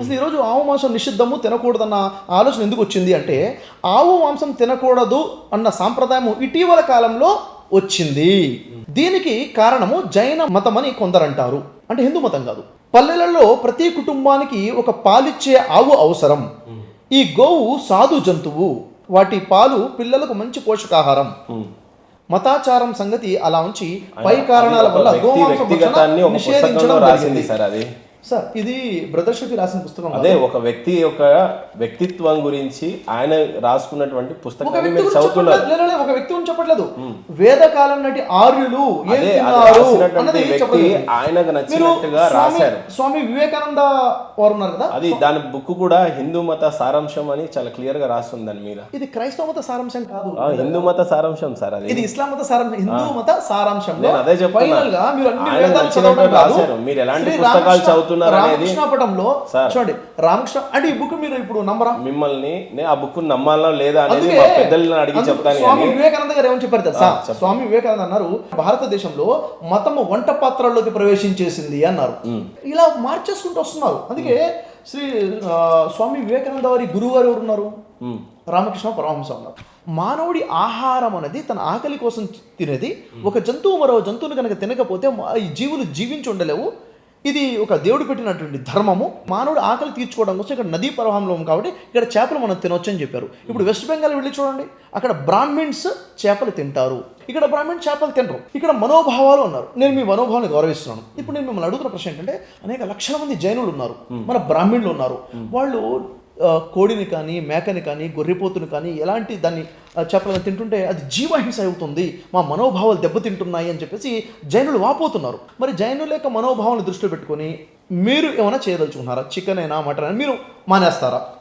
అసలు ఈరోజు ఆవు మాంసం నిషిద్ధము తినకూడదన్న ఆలోచన ఎందుకు వచ్చింది అంటే ఆవు మాంసం తినకూడదు అన్న సాంప్రదాయం ఇటీవల కాలంలో వచ్చింది. దీనికి కారణము జైన మతం అని కొందరంటారు. అంటే హిందూ మతం కాదు. పల్లెలలో ప్రతి కుటుంబానికి ఒక పాలిచ్చే ఆవు అవసరం. ఈ గోవు సాధు జంతువు. వాటి పాలు పిల్లలకు మంచి పోషకాహారం. మతాచారం సంగతి అలా ఉంచి పై కారణాల వల్ల గోమాంస నిషేధించడం రాసింది జరిగింది. సార్ అది. సార్ ఇది బ్రదర్ షఫీ రాసిన పుస్తకం. అదే ఒక వ్యక్తి యొక్క వ్యక్తిత్వం గురించి ఆయన రాసుకున్నటువంటి పుస్తకాన్ని మీరు చదువుతున్నారు. ఒక వ్యక్తి గురించి చెప్పట్లేదు. వేదకాలం నాటి ఆర్యులు వ్యక్తి. ఆయనకు నచ్చినట్టుగా రాశారు. స్వామి వివేకానంద వారు ఉన్నారు కదా? అది దాని బుక్ కూడా హిందూ మత సారాంశం అని చాలా క్లియర్గా రాస్తుంది దాని మీద. ఇది క్రైస్తవ మత సారాంశం కాదు. హిందూ మత సారాంశం సార్ అది. ఇది ఇస్లాం మత సారాంశం హిందూ మత సారాంశం. నేను అదే గా మీరు అన్ని వేదాలు చదవడం. రాశారు. మీరు ఎలాంటి పుస్తకాలు రామకృష్ణ- చదువుతున్నారు అనేది- రామకృష్ణ పటంలో సార్. చూడండి రామకృష్ణ అంటే ఈ బుక్ మీరు ఇప్పుడు నమ్మరా? మిమ్మల్ని నేను ఆ బుక్ నమ్మాలా లేదా అనేది మా పెద్దలను అడిగి చెప్తాను స్వామి కానీ వివేకానంద గారు ఏమని చెప్పారు తెలుసా. స్వామి వివేకానంద అన్నారు భారతదేశంలో మతము వంట పాత్రల్లోకి ప్రవేశించేసింది అన్నారు. ఇలా మార్చేసుకుంటూ వస్తున్నారు. అందుకే శ్రీ స్వామి వివేకానంద వారి గురువు గారు ఎవరు ఉన్నారు రామకృష్ణ పరమహంస ఉన్నారు. మానవుడి ఆహారం అనేది తన ఆకలి కోసం తినేది ఒక జంతువు మరో జంతువుని కనుక తినకపోతే ఈ జీవులు జీవించి ఉండలేవు ఇది ఒక దేవుడు పెట్టినటువంటి ధర్మము. మానవుడు ఆకలి తీర్చుకోవడం కోసం ఇక్కడ నదీ ప్రవాహంలో ఉంది కాబట్టి ఇక్కడ చేపలు మనం తినొచ్చు అని చెప్పారు. ఇప్పుడు వెస్ట్ బెంగాల్ వెళ్ళి చూడండి. అక్కడ బ్రాహ్మిన్స్ చేపలు తింటారు. ఇక్కడ బ్రాహ్మిన్స్ చేపలు తినరు. ఇక్కడ మనోభావాలు ఉన్నారు. నేను మీ మనోభావాన్ని గౌరవిస్తున్నాను. ఇప్పుడు నేను మిమ్మల్ని అడుగుతున్న ప్రశ్న ఏంటంటే అనేక లక్షల మంది జైనులు ఉన్నారు. మన బ్రాహ్మణులు ఉన్నారు. వాళ్ళు కోడిని కానీ మేకని కానీ గొర్రెపోతుని కానీ ఎలాంటి దాన్ని ఆ, తింటుంటే అది జీవహింస అవుతుంది. మా మనోభావాలు దెబ్బతింటున్నాయి అని చెప్పేసి జైనులు వాపోతున్నారు. మరి జైనుల యొక్క మనోభావాలను దృష్టిలో పెట్టుకొని మీరు ఏమైనా చేయదలుచుకున్నారా? చికెన్ అయినా మటన్ అయినా మీరు మానేస్తారా?